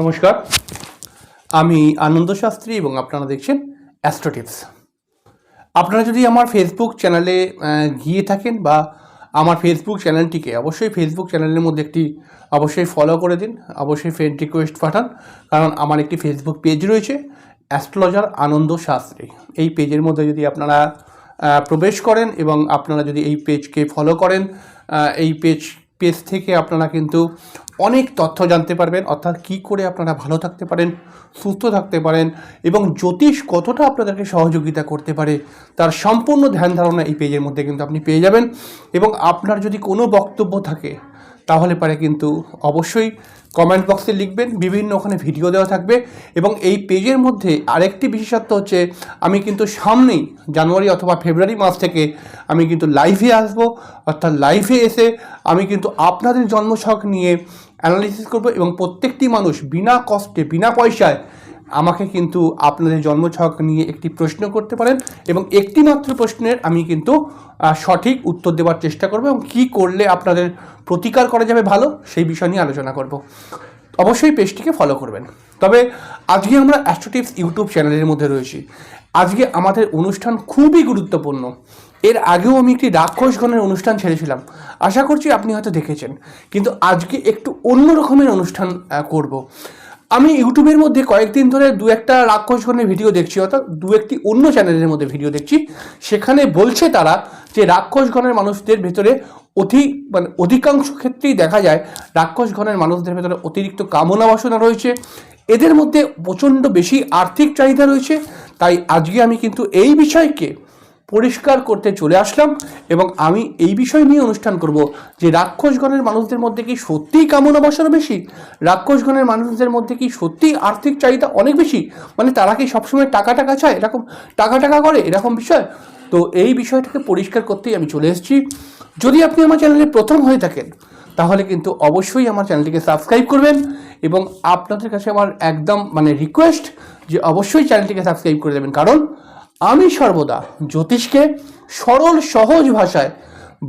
নমস্কার। আমি আনন্দ শাস্ত্রী এবং আপনারা দেখছেন অ্যাস্ট্রোটিপস আপনারা যদি আমার ফেসবুক চ্যানেলে গিয়ে থাকেন বা আমার ফেসবুক চ্যানেলটিকে অবশ্যই ফেসবুক চ্যানেলের মধ্যে একটি অবশ্যই ফলো করে দিন, অবশ্যই ফ্রেন্ড রিকোয়েস্ট পাঠান, কারণ আমার একটি ফেসবুক পেজ রয়েছে অ্যাস্ট্রোলজার আনন্দ শাস্ত্রী এই পেজের মধ্যে যদি আপনারা প্রবেশ করেন এবং আপনারা যদি এই পেজকে ফলো করেন এই পেজ পেজ থেকে আপনারা কিন্তু অনেক তথ্য জানতে পারবেন, অর্থাৎ কি করে আপনারা ভালো থাকতে পারেন, সুস্থ থাকতে পারেন এবং জ্যোতিষ কতটা আপনাদেরকে সহযোগিতা করতে পারে, তার সম্পূর্ণ ধ্যান ধারণা এই পেজের মধ্যে কিন্তু আপনি পেয়ে যাবেন এবং আপনার যদি কোনো বক্তব্য থাকে তাহলে পারে কিন্তু অবশ্যই কমেন্ট বক্সে লিখবেন, বিভিন্ন ওখানে ভিডিও দেওয়া থাকবে এবং এই পেজের মধ্যে আরেকটি বিশেষত্ব হচ্ছে আমি কিন্তু সামনেই জানুয়ারি অথবা ফেব্রুয়ারি মাস থেকে আমি কিন্তু লাইভে আসব, অর্থাৎ লাইভে এসে আমি কিন্তু আপনাদের জন্মছক নিয়ে অ্যানালিসিস করব এবং প্রত্যেকটি মানুষ বিনা কষ্টে বিনা পয়সায় আমাকে কিন্তু আপনাদের জন্মছক নিয়ে একটি প্রশ্ন করতে পারেন এবং একটি মাত্র প্রশ্নের আমি কিন্তু সঠিক উত্তর দেওয়ার চেষ্টা করব এবং কী করলে আপনাদের প্রতিকার করা যাবে ভালো সেই বিষয় নিয়ে আলোচনা করব। অবশ্যই পেজটিকে ফলো করবেন। তবে আজকে আমরা অ্যাস্ট্রোটিপস ইউটিউব চ্যানেলের মধ্যে রয়েছি। আজকে আমাদের অনুষ্ঠান খুবই গুরুত্বপূর্ণ। এর আগেও আমি একটি রাক্ষসগণের অনুষ্ঠান ছেড়েছিলাম। আশা করছি আপনি হয়তো দেখেছেন। কিন্তু আজকে একটু অন্য রকমের অনুষ্ঠান করব। আমি ইউটিউবের মধ্যে কয়েকদিন ধরে দু একটা রাক্ষসগণের ভিডিও দেখছি, অর্থাৎ দু একটি অন্য চ্যানেলের মধ্যে ভিডিও দেখছি। সেখানে বলছে তারা যে রাক্ষসগণের মানুষদের ভেতরে অধি মানে অধিকাংশ ক্ষেত্রেই দেখা যায় রাক্ষসগণের মানুষদের ভেতরে অতিরিক্ত কামনা বাসনা রয়েছে। এদের মধ্যে প্রচণ্ড বেশি আর্থিক চাহিদা রয়েছে। তাই আজকে আমি কিন্তু এই বিষয়কে পরিষ্কার করতে চলে আসলাম এবং আমি এই বিষয় নিয়ে অনুষ্ঠান করব যে রাক্ষসগণের মানুষদের মধ্যে কি সত্যিই কামনা বাসনা বেশি? রাক্ষসগণের মানুষদের মধ্যে কি সত্যিই আর্থিক চাহিদা অনেক বেশি? মানে তারা কি সবসময় টাকা টাকা চায়? এরকম টাকা টাকা করে? এরকম বিষয়? তো এই বিষয়টাকে পরিষ্কার করতেই আমি চলে এসেছি। যদি আপনি আমার চ্যানেলে প্রথম হয়ে থাকেন, তাহলে কিন্তু অবশ্যই আমার চ্যানেলটিকে সাবস্ক্রাইব করবেন এবং আপনাদের কাছে আমার একদম মানে রিকোয়েস্ট যে অবশ্যই চ্যানেলটিকে সাবস্ক্রাইব করে দেবেন। কারণ আমি সর্বদা জ্যোতিষকে সরল, সহজ ভাষায়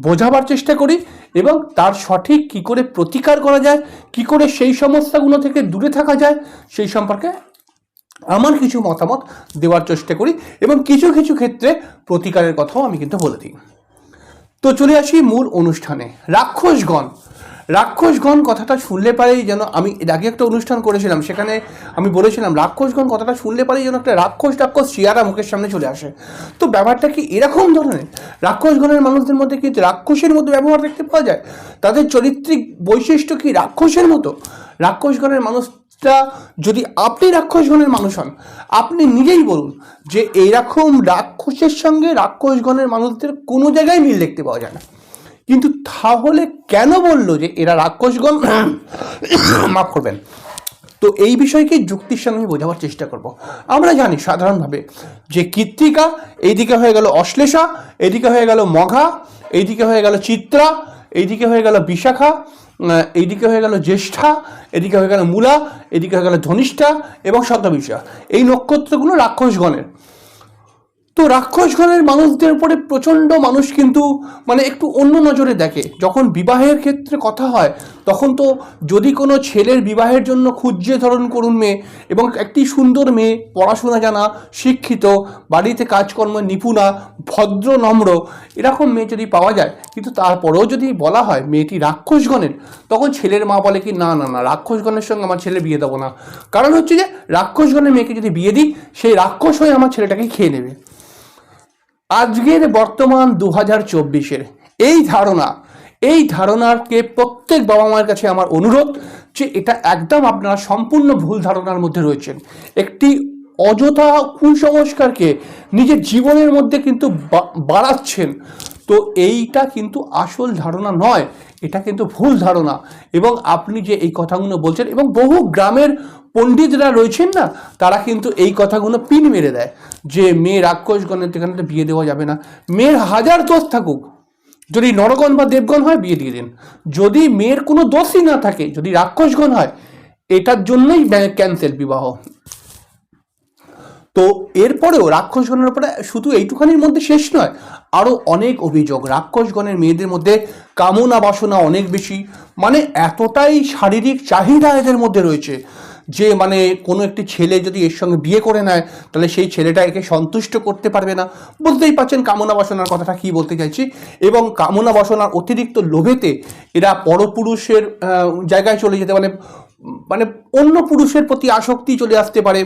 বোঝাবার চেষ্টা করি এবং তার সঠিক কি করে প্রতিকার করা যায়, কি করে সেই সমস্যাগুলো থেকে দূরে থাকা যায়, সেই সম্পর্কে আমার কিছু মতামত দেওয়ার চেষ্টা করি এবং কিছু কিছু ক্ষেত্রে প্রতিকারের কথাও আমি কিন্তু বলে দিই। তো চলে আসি মূল অনুষ্ঠানে। রাক্ষসগণ রাক্ষসগণ কথাটা শুনলে পারেই যেন, আমি এর আগে একটা অনুষ্ঠান করেছিলাম, সেখানে আমি বলেছিলাম, রাক্ষসগণ কথাটা শুনলে পারেই যেন একটা রাক্ষস রাক্ষস শিয়ারা মুখের সামনে চলে আসে। তো ব্যাপারটা কি এরকম ধরনের? রাক্ষসগণের মানুষদের মধ্যে কি রাক্ষসের মতো ব্যবহার দেখতে পাওয়া যায়? তাদের চরিত্রিক বৈশিষ্ট্য কি রাক্ষসের মতো? রাক্ষসগণের মানুষটা, যদি আপনি রাক্ষসগণের মানুষ হন, আপনি নিজেই বলুন যে এইরকম রাক্ষসের সঙ্গে রাক্ষসগণের মানুষদের কোনো জায়গায় মিল দেখতে পাওয়া যায় না। কিন্তু তাহলে কেন বলল যে এরা রাক্ষসগণ? মাফ করবেন। তো এই বিষয়কে যুক্তির সঙ্গে আমি বোঝাবার চেষ্টা করব। আমরা জানি সাধারণভাবে যে কৃত্তিকা, এইদিকে হয়ে গেল অশ্লেষা, এইদিকে হয়ে গেল মঘা, এইদিকে হয়ে গেল চিত্রা, এইদিকে হয়ে গেল বিশাখা এইদিকে হয়ে গেল জ্যেষ্ঠা এদিকে হয়ে গেল মূলা এদিকে হয়ে গেল ধনিষ্ঠা এবং শতবিশা এই নক্ষত্রগুলো রাক্ষসগণের। তো রাক্ষসগণের মানুষদের উপরে প্রচণ্ড মানুষ কিন্তু মানে একটু অন্য নজরে দেখে। যখন বিবাহের ক্ষেত্রে কথা হয়, তখন তো যদি কোনো ছেলের বিবাহের জন্য খুঁজছে ধরুন করুন মেয়ে এবং একটি সুন্দর মেয়ে, পড়াশোনা জানা, শিক্ষিত, বাড়িতে কাজকর্ম নিপুণা, ভদ্র, নম্র, এরকম মেয়ে যদি পাওয়া যায়, কিন্তু তারপরেও যদি বলা হয় মেয়েটি রাক্ষসগণের তখন ছেলের মা বলে কি, না না না রাক্ষসগণের সঙ্গে আমার ছেলে বিয়ে দেবো না। কারণ হচ্ছে যে রাক্ষসগণের মেয়েকে যদি বিয়ে দিই, সেই রাক্ষস হয়ে আমার ছেলেটাকে খেয়ে নেবে। আজকের বর্তমান দু হাজার চব্বিশের এই ধারণা, এই ধারণাকে প্রত্যেক বাবা মায়ের কাছে আমার অনুরোধ যে এটা একদম আপনারা সম্পূর্ণ ভুল ধারণার মধ্যে রয়েছেন। একটি অযথা কুসংস্কারকে নিজের জীবনের মধ্যে কিন্তু বাড়াচ্ছেন। তো এইটা কিন্তু আসল ধারণা নয়, এটা কিন্তু ভুল ধারণা। এবং আপনি যে এই কথাগুলো বলছেন, এবং বহু গ্রামের পণ্ডিতরা রয়েছেন না, তারা কিন্তু এই কথাগুলো পিন মেরে দেয় যে মেয়ে রাক্ষসগণের এখানে তো বিয়ে দেওয়া যাবে না। মেয়ের হাজার দোষ থাকুক, যদি নরগণ বা দেবগণ হয়, বিয়ে দিয়ে দিন। যদি মেয়ের কোনো দোষই না থাকে, যদি রাক্ষসগণ হয়, এটার জন্যই ক্যান্সেল বিবাহ। তো এরপরেও রাক্ষসগণের উপরে শুধু এইটুখানির মধ্যে শেষ নয় আরও অনেক অভিযোগ। রাক্ষসগণের মেয়েদের মধ্যে কামনা বাসনা অনেক বেশি। মানে এতটাই শারীরিক চাহিদা এদের মধ্যে রয়েছে যে মানে কোনো একটি ছেলে যদি এর সঙ্গে বিয়ে করে নেয়, তাহলে সেই ছেলেটা একে সন্তুষ্ট করতে পারবে না। বুঝতেই পারছেন কামনা বাসনার কথাটা কি বলতে চাইছি? এবং কামনা বাসনার অতিরিক্ত লোভেতে এরা পরপুরুষের জায়গায় চলে যেতে মানে মানে অন্য পুরুষের প্রতি আসক্তি চলে আসতে পারে।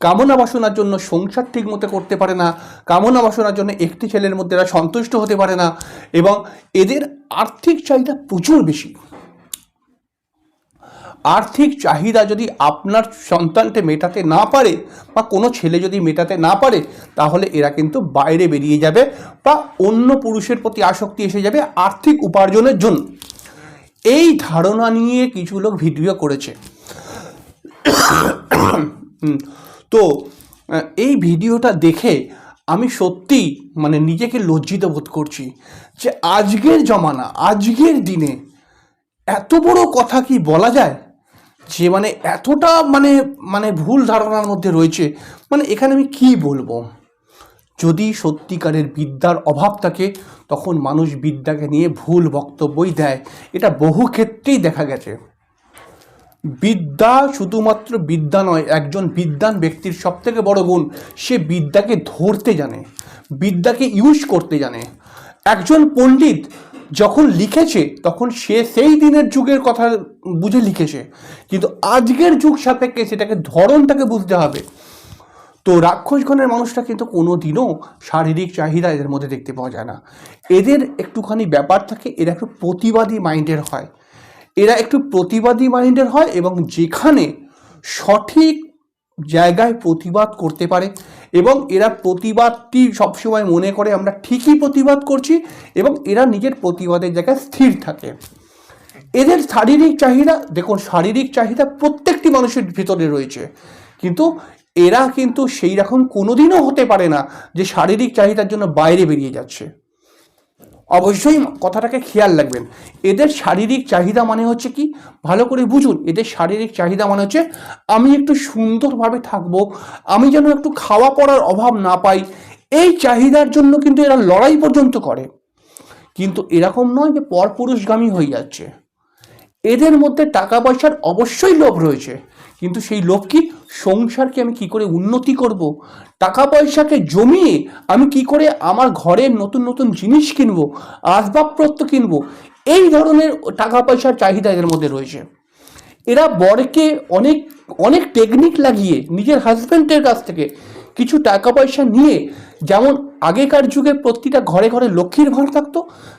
কামনা বাসনার জন্য সংসার ঠিক মতো করতে পারে না, কামনা বাসনার জন্য একটি ছেলের মধ্যে এরা সন্তুষ্ট হতে পারে না এবং এদের আর্থিক চাহিদা প্রচুর বেশি। আর্থিক চাহিদা যদি আপনার সন্তানকে মেটাতে না পারে বা কোনো ছেলে যদি মেটাতে না পারে, তাহলে এরা কিন্তু বাইরে বেরিয়ে যাবে বা অন্য পুরুষের প্রতি আসক্তি এসে যাবে আর্থিক উপার্জনের জন্য। এই ধারণা নিয়ে কিছু লোক ভিডিও করেছে। তো এই ভিডিওটা দেখে আমি সত্যি মানে নিজেকে লজ্জিত বোধ করছি যে আজকের জমানা, আজকের দিনে এত বড় কথা কি বলা যায়? যে মানে এতটা মানে মানে ভুল ধারণার মধ্যে রয়েছে। মানে এখানে আমি কি বলব? যদি সত্যিকারের বিদ্যার অভাব থাকে, তখন মানুষ বিদ্যাকে নিয়ে ভুল বক্তব্যই দেয়। এটা বহু ক্ষেত্রেই দেখা গেছে। বিদ্যা শুধুমাত্র বিদ্যা নয়, একজন বিদ্যান ব্যক্তির সবথেকে বড় গুণ, সে বিদ্যাকে ধরতে জানে, বিদ্যাকে ইউজ করতে জানে। একজন পণ্ডিত যখন লিখেছে, তখন সে সেই দিনের যুগের কথা বুঝে লিখেছে। কিন্তু আজকের যুগ সাপেক্ষে সেটাকে ধরনটাকে বুঝতে হবে। তো রাক্ষসগণের মানুষটা কিন্তু কোনো দিনও শারীরিক চাহিদা এদের মধ্যে দেখতে পাওয়া যায় না। এদের একটুখানি ব্যাপার থাকে, এরা একটু প্রতিবাদী মাইন্ডের হয়। এরা একটু প্রতিবাদী মাইন্ডের হয় এবং যেখানে সঠিক জায়গায় প্রতিবাদ করতে পারে এবং এরা প্রতিবাদটি সবসময় মনে করে আমরা ঠিকই প্রতিবাদ করছি এবং এরা নিজের প্রতিবাদের জায়গায় স্থির থাকে। এদের শারীরিক চাহিদা, দেখুন শারীরিক চাহিদা প্রত্যেকটি মানুষের ভিতরে রয়েছে। কিন্তু এরা কিন্তু সেই রকম কোনোদিনও হতে পারে না যে শারীরিক চাহিদার জন্য বাইরে বেরিয়ে যাচ্ছে। অবশ্যই কথাটাকে খেয়াল রাখবেন। এদের শারীরিক চাহিদা মানে হচ্ছে কি? ভালো করে বুঝুন, এদের শারীরিক চাহিদা মানে হচ্ছে, আমি একটু সুন্দরভাবে থাকব, আমি যেন একটু খাওয়া পড়ার অভাব না পাই, এই চাহিদার জন্য কিন্তু এরা লড়াই পর্যন্ত করে। কিন্তু এরকম নয় যে পরপুরুষগামী হয়ে যাচ্ছে। এদের মধ্যে টাকা পয়সার অবশ্যই লোভ রয়েছে। কিন্তু সেই লোভ কি? সংসারকে আমি কি করে উন্নতি করব? টাকা পয়সাকে জমিয়ে আমি কি করে আমার ঘরের নতুন নতুন জিনিস কিনবো? আসবাবপত্র কিনবো? এই ধরনের টাকা পয়সার চাহিদা এদের মধ্যে রয়েছে। এরা বরকে অনেক অনেক টেকনিক লাগিয়ে নিজের হাজব্যান্ডের কাছ থেকে কিছু টাকা পয়সা নিয়ে, যেমন আগেকার যুগে প্রতিটা ঘরে ঘরে লক্ষ্মীর ভাঁড় থাকতো,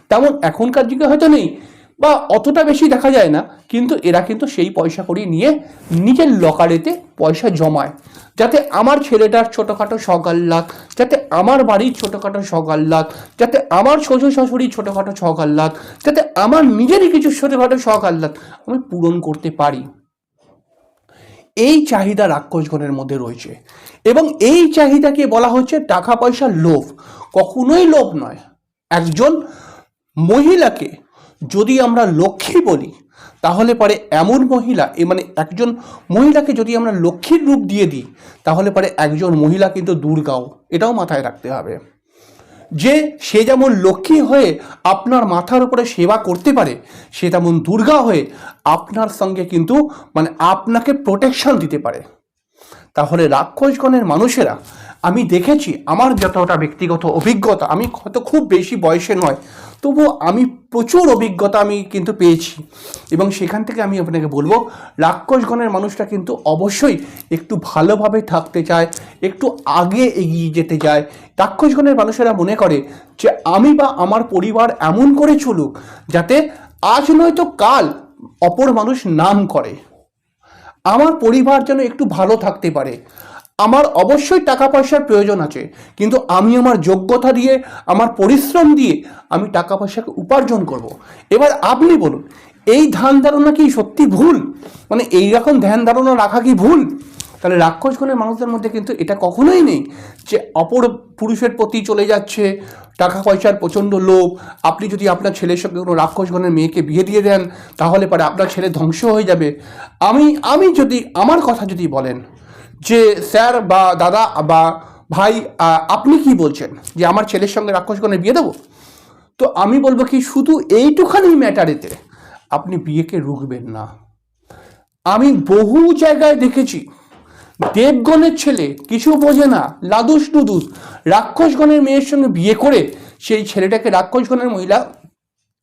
তেমন এখনকার যুগে হয়তো নেই। বা অতটা বেশি দেখা যায় না, কিন্তু এরা কিন্তু সেই পয়সা করি নিয়ে নিজের লকারেতে পয়সা জমায়। যাতে আমার ছেলেটার ছোটোখাটো সকাল্লাদ যাতে আমার বাড়ির ছোটোখাটো সকাল্লাদ যাতে আমার শ্বশুর শাশুড়ির ছোটোখাটো সকাল্লাদ যাতে আমার নিজেরই কিছু ছোটোখাটো সকাল্লাদ আমি পূরণ করতে পারি। এই চাহিদা রাক্ষসগণের মধ্যে রয়েছে। এবং এই চাহিদাকে বলা হচ্ছে টাকা পয়সার লোভ। কখনোই লোভ নয়। একজন মহিলাকে যদি আমরা লক্ষ্মী বলি, তাহলে পরে এমন মহিলা, এ মানে একজন মহিলাকে যদি আমরা লক্ষ্মীর রূপ দিয়ে দিই, তাহলে পরে একজন মহিলা কিন্তু দুর্গাও। এটাও মাথায় রাখতে হবে। যে সে যেমন লক্ষ্মী হয়ে আপনার মাথার উপরে সেবা করতে পারে, সে তেমন দুর্গা হয়ে আপনার সঙ্গে কিন্তু মানে আপনাকে প্রোটেকশন দিতে পারে। তাহলে রাক্ষসগণের মানুষেরা আমি দেখেছি আমার যতটা ব্যক্তিগত অভিজ্ঞতা, আমি হয়তো খুব বেশি বয়সে নয়, তবুও আমি প্রচুর অভিজ্ঞতা আমি কিন্তু পেয়েছি। এবং সেখান থেকে আমি আপনাকে বলব রাক্ষসগণের মানুষটা কিন্তু অবশ্যই একটু ভালোভাবে থাকতে চায়, একটু আগে এগিয়ে যেতে চায়। রাক্ষসগণের মানুষেরা মনে করে যে আমি বা আমার পরিবার এমন করে চলুক যাতে আজ নয়তো কাল অপর মানুষ নাম করে। আমার পরিবার যেন একটু ভালো থাকতে পারে। আমার অবশ্যই টাকা পয়সার প্রয়োজন আছে, কিন্তু আমি আমার যোগ্যতা দিয়ে, আমার পরিশ্রম দিয়ে আমি টাকা পয়সাকে উপার্জন করব। এবার আপনি বলুন, এই ধ্যান ধারণা কি সত্যি ভুল? মানে এই রকম ধ্যান ধারণা রাখা কি ভুল? তাহলে রাক্ষসগণের মানুষদের মধ্যে কিন্তু এটা কখনোই নেই যে অপর পুরুষের প্রতি চলে যাচ্ছে টাকা পয়সার প্রচণ্ড লোভ। আপনি যদি আপনার ছেলের সঙ্গে কোনো রাক্ষসগণের মেয়েকে বিয়ে দিয়ে দেন, তাহলে পরে আপনার ছেলে ধ্বংস হয়ে যাবে। আমি আমি যদি, আমার কথা যদি বলেন যে স্যার বা দাদা বা ভাই আপনি কি বলছেন যে আমার ছেলের সঙ্গে রাক্ষসগণের বিয়ে দেবো? তো আমি বলব কি, শুধু এইটুখানি ম্যাটারেতে আপনি বিয়েকে রুখবেন না। আমি বহু জায়গায় দেখেছি, দেবগণের ছেলে কিছু বোঝে না, লাদুস টুদুস রাক্ষসগণের মেয়ের সঙ্গে বিয়ে করে সেই ছেলেটাকে রাক্ষসগণের মহিলা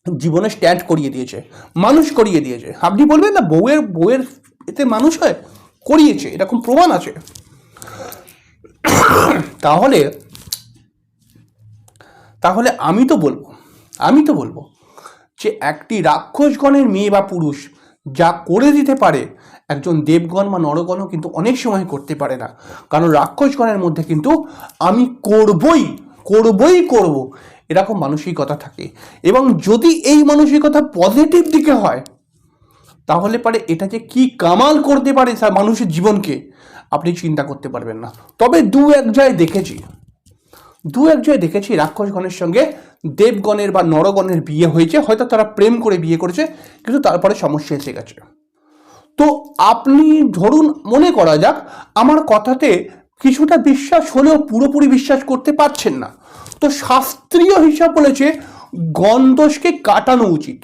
জীবনে স্ট্যান্ড করিয়ে দিয়েছে, মানুষ করিয়ে দিয়েছে। আপনি বলবেন না, বউয়ের বউয়ের এতে মানুষ হয়? করিয়েছে, এরকম প্রমাণ আছে। তাহলে তাহলে আমি তো বলব, আমি তো বলব যে একটি রাক্ষসগণের মেয়ে বা পুরুষ যা করে দিতে পারে, একজন দেবগণ বা নরগণও কিন্তু অনেক সময় করতে পারে না। কারণ রাক্ষসগণের মধ্যে কিন্তু আমি করবই করবই করব, এরকম মানসিকতা থাকে। এবং যদি এই মানসিকতা পজিটিভ দিকে হয় তাহলে পারে এটা যে কি কামাল করতে পারে মানুষের জীবনকে? আপনি চিন্তা করতে পারবেন না। তবে দু এক জায়গায় দেখেছি। দু এক জায়গায় দেখেছি রাক্ষসগণের সঙ্গে দেবগণের বা নরগণের বিয়ে হয়েছে। হয়তো তারা প্রেম করে বিয়ে করেছে, কিন্তু তারপরে সমস্যা এসে গেছে। তো আপনি ধরুন, মনে করা যাক, আমার কথাতে কিছুটা বিশ্বাস হলেও পুরোপুরি বিশ্বাস করতে পারছেন না। তো শাস্ত্রীয় হিসাব বলেছে গণদোষকে কাটানো উচিত।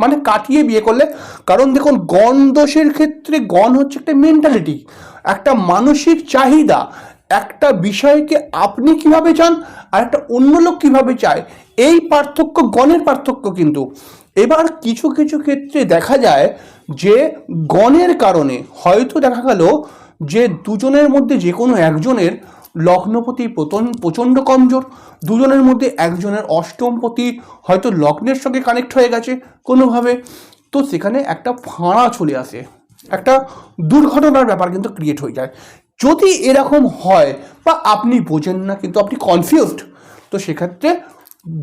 মানে কাটিয়ে বিয়ে করলে। কারণ দেখুন গণ দোষের ক্ষেত্রে গণ হচ্ছে একটা মেন্টালিটি একটা মানসিক চাহিদা, একটা বিষয়কে আপনি কীভাবে চান আর একটা অন্য লোক কীভাবে চায়, এই পার্থক্য, গণের পার্থক্য কিন্তু। এবার কিছু কিছু ক্ষেত্রে দেখা যায় যে গণের কারণে হয়তো দেখা গেল যে দুজনের মধ্যে যে কোনো একজনের লগ্নপতি প্রচণ্ড কমজোর। দুজনের মধ্যে একজনের অষ্টমপতি হয়তো লগ্নের সঙ্গে কানেক্ট হয়ে গেছে কোনোভাবে। তো সেখানে একটা ফাঁড়া চলে আসে। একটা দুর্ঘটনার ব্যাপার কিন্তু ক্রিয়েট হয়ে যায়। যদি এরকম হয়, বা আপনি বোঝেন না, কিন্তু আপনি কনফিউজড তো সেক্ষেত্রে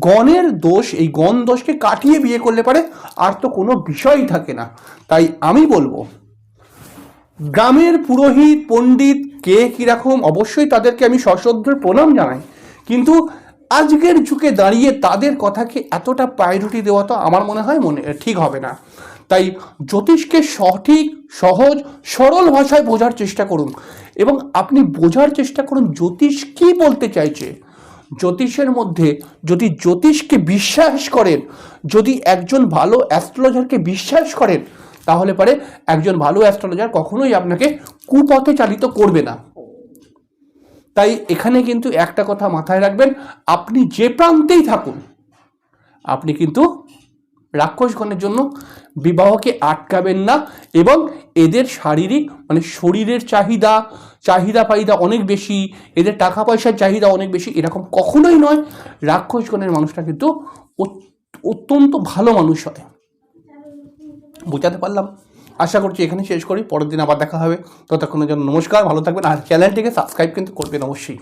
গণের দোষ, এই গণ দোষকে কাটিয়ে বিয়ে করলে পারে, আর তো কোনো বিষয়ই থাকে না। তাই আমি বলব, গ্রামের পুরোহিত, পণ্ডিত কে কীরকম, অবশ্যই তাদেরকে আমি সশ্রদ্ধের প্রণাম জানাই। কিন্তু আজকের যুগে দাঁড়িয়ে তাদের কথাকে এতটা প্রায়োরিটি দেওয়া তো আমার মনে হয় মনে, ঠিক হবে না। তাই জ্যোতিষকে সঠিক, সহজ, সরল ভাষায় বোঝার চেষ্টা করুন। এবং আপনি বোঝার চেষ্টা করুন জ্যোতিষ কী বলতে চাইছে। জ্যোতিষের মধ্যে যদি জ্যোতিষকে বিশ্বাস করেন, যদি একজন ভালো অ্যাস্ট্রোলজারকে বিশ্বাস করেন তাহলে পরে একজন ভালো অ্যাস্ট্রোলজার কখনোই আপনাকে কুপথে চালিত করবে না। তাই এখানে কিন্তু একটা কথা মাথায় রাখবেন, আপনি যে প্রান্তেই থাকুন, আপনি কিন্তু রাক্ষসগণের জন্য বিবাহকে আটকাবেন না এবং এদের শারীরিক মানে শরীরের চাহিদা চাহিদা পাহিদা অনেক বেশি, এদের টাকা পয়সার চাহিদা অনেক বেশি, এরকম কখনোই নয়। রাক্ষসগণের মানুষটা কিন্তু অত- অত্যন্ত ভালো মানুষ হয়। বোঝাতে পারলাম। আশা করছি এখানে শেষ করি। পরের দিন আবার দেখা হবে। ততক্ষণের জন্য নমস্কার, ভালো থাকবেন। আর চ্যানেলটিকে সাবস্ক্রাইব কিন্তু করবেন অবশ্যই।